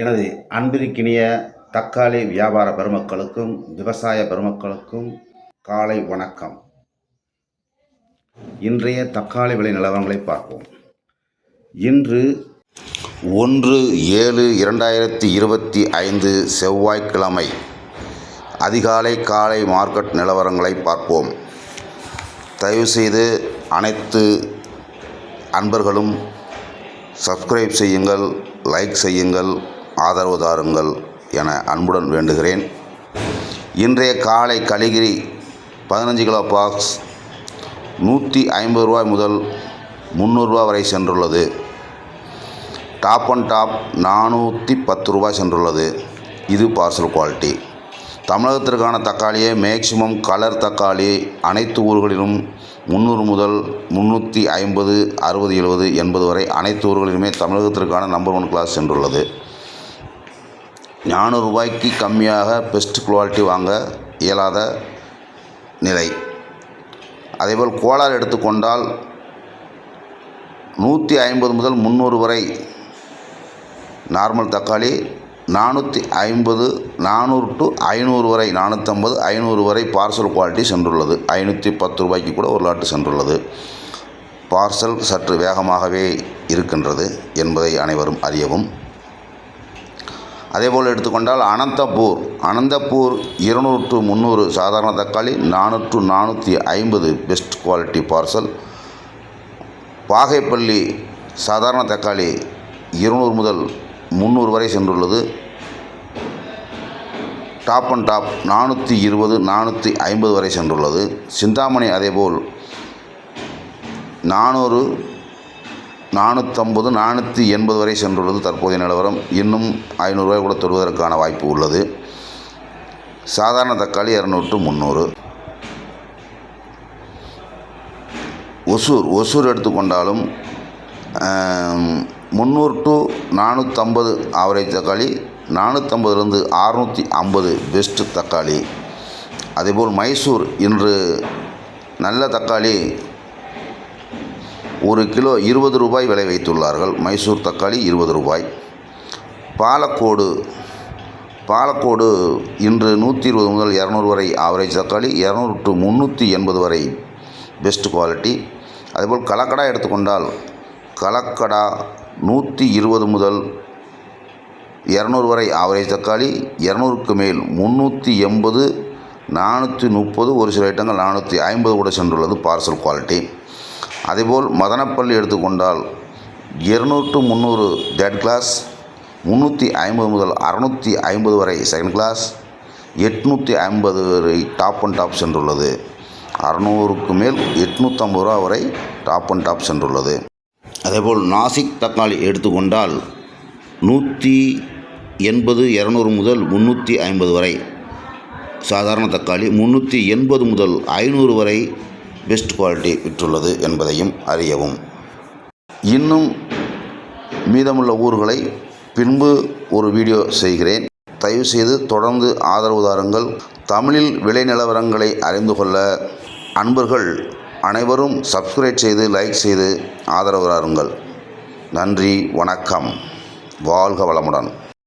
எனது அன்பிற்கினிய தக்காளி வியாபார பெருமக்களுக்கும் விவசாய பெருமக்களுக்கும் காலை வணக்கம். இன்றைய தக்காளி விலை நிலவரங்களை பார்ப்போம். இன்று ஒன்று ஏழு இரண்டாயிரத்தி இருபத்தி ஐந்து செவ்வாய்க்கிழமை அதிகாலை காலை மார்க்கெட் நிலவரங்களை பார்ப்போம். தயவுசெய்து அனைத்து அன்பர்களும் சப்ஸ்கிரைப் செய்யுங்கள் லைக் செய்யுங்கள் ஆதரவு தாருங்கள் என அன்புடன் வேண்டுகிறேன். இன்றைய காலை கலிகிரி பதினஞ்சு கிலோ பாக்ஸ் நூற்றி ஐம்பது ரூபாய் முதல் முந்நூறுரூவா வரை சென்றுள்ளது. டாப் அண்ட் டாப் நானூற்றி பத்து ரூபாய் சென்றுள்ளது. இது பார்சல் குவாலிட்டி. தமிழகத்திற்கான தக்காளியே மேக்சிமம் கலர் தக்காளி அனைத்து ஊர்களிலும் முந்நூறு முதல் முந்நூற்றி ஐம்பது அறுபது எழுபது எண்பது வரை அனைத்து ஊர்களிலுமே தமிழகத்திற்கான நம்பர் ஒன் கிளாஸ் சென்றுள்ளது. நானூறு ரூபாய்க்கு கம்மியாக பெஸ்ட் குவாலிட்டி வாங்க இயலாத நிலை. அதேபோல் கோலார் எடுத்துக்கொண்டால் நூற்றி ஐம்பது முதல் முந்நூறு வரை நார்மல் தக்காளி நானூற்றி ஐம்பது நானூறு டு ஐநூறு வரை நானூற்றம்பது ஐநூறு வரை பார்சல் குவாலிட்டி சென்றுள்ளது. ஐநூற்றி பத்து ரூபாய்க்கு கூட ஒரு லாட்டு சென்றுள்ளது. பார்சல் சற்று வேகமாகவே இருக்கின்றது என்பதை அனைவரும் அறியவும். அதேபோல் எடுத்துக்கொண்டால் அனந்தப்பூர். அனந்தப்பூர் இருநூறு டு முந்நூறு சாதாரண தக்காளி நானூற்று நானூற்றி ஐம்பது பெஸ்ட் குவாலிட்டி பார்சல் பாகைப்பள்ளி சாதாரண தக்காளி இருநூறு முதல் முந்நூறு வரை சென்றுள்ளது. டாப் அண்ட் டாப் நானூற்றி இருபது நானூற்றி ஐம்பது வரை சென்றுள்ளது. சிந்தாமணி அதேபோல் நானூறு நானூற்றம்பது நானூற்றி எண்பது வரை சென்றுள்ளது தற்போதைய நிலவரம். இன்னும் ஐநூறுரூவாய் கூட தொடுவதற்கான வாய்ப்பு உள்ளது. சாதாரண தக்காளி இரநூறு முந்நூறு. ஒசூர் ஒசூர் எடுத்துக்கொண்டாலும் முந்நூறு டு நானூற்றம்பது ஆவரேஜ் தக்காளி நானூற்றம்பதுலேருந்து அறுநூற்றி ஐம்பது பெஸ்ட்டு தக்காளி. அதேபோல் மைசூர் இன்று நல்ல தக்காளி ஒரு கிலோ இருபது ரூபாய் விலை வைத்துள்ளார்கள். மைசூர் தக்காளி இருபது ரூபாய். பாலக்கோடு பாலக்கோடு இன்று நூற்றி இருபது முதல் இரநூறு வரை ஆவரேஜ் தக்காளி இரநூறு டு முந்நூற்றி எண்பது வரை பெஸ்ட் குவாலிட்டி அதேபோல் கலக்கடா எடுத்துக்கொண்டால் கலக்கடா நூற்றி இருபது முதல் இரநூறு வரை ஆவரேஜ் தக்காளி இரநூறுக்கு மேல் முந்நூற்றி எண்பது நானூற்றி முப்பது ஒரு சில ஐட்டங்கள் நானூற்றி ஐம்பது கூட சென்றுள்ளது பார்சல் குவாலிட்டி அதேபோல் மதனப்பள்ளி எடுத்துக்கொண்டால் இருநூறு டு முந்நூறு தேர்ட் கிளாஸ் முந்நூற்றி ஐம்பது முதல் அறநூற்றி ஐம்பது வரை செகண்ட் கிளாஸ் எட்நூற்றி ஐம்பது வரை டாப் அண்ட் டாப் சென்றுள்ளது. அறநூறுக்கு மேல் எட்நூற்றம்பது ரூபா வரை டாப் அண்ட் டாப் சென்றுள்ளது. அதேபோல் நாசிக் தக்காளி எடுத்துக்கொண்டால் நூற்றி எண்பது இரநூறு முதல் முந்நூற்றி ஐம்பது வரை சாதாரண தக்காளி முந்நூற்றி எண்பது முதல் ஐநூறு வரை பெஸ்ட் குவாலிட்டி விற்றுள்ளது என்பதையும் அறியவும். இன்னும் மீதமுள்ள ஊர்களை பின்பு ஒரு வீடியோ செய்கிறேன். தயவுசெய்து தொடர்ந்து ஆதரவு தாருங்கள். தமிழில் விலை நிலவரங்களை அறிந்து கொள்ள அன்பர்கள் அனைவரும் சப்ஸ்கிரைப் செய்து லைக் செய்து ஆதரவு தாருங்கள். நன்றி வணக்கம். வாழ்க வளமுடன்.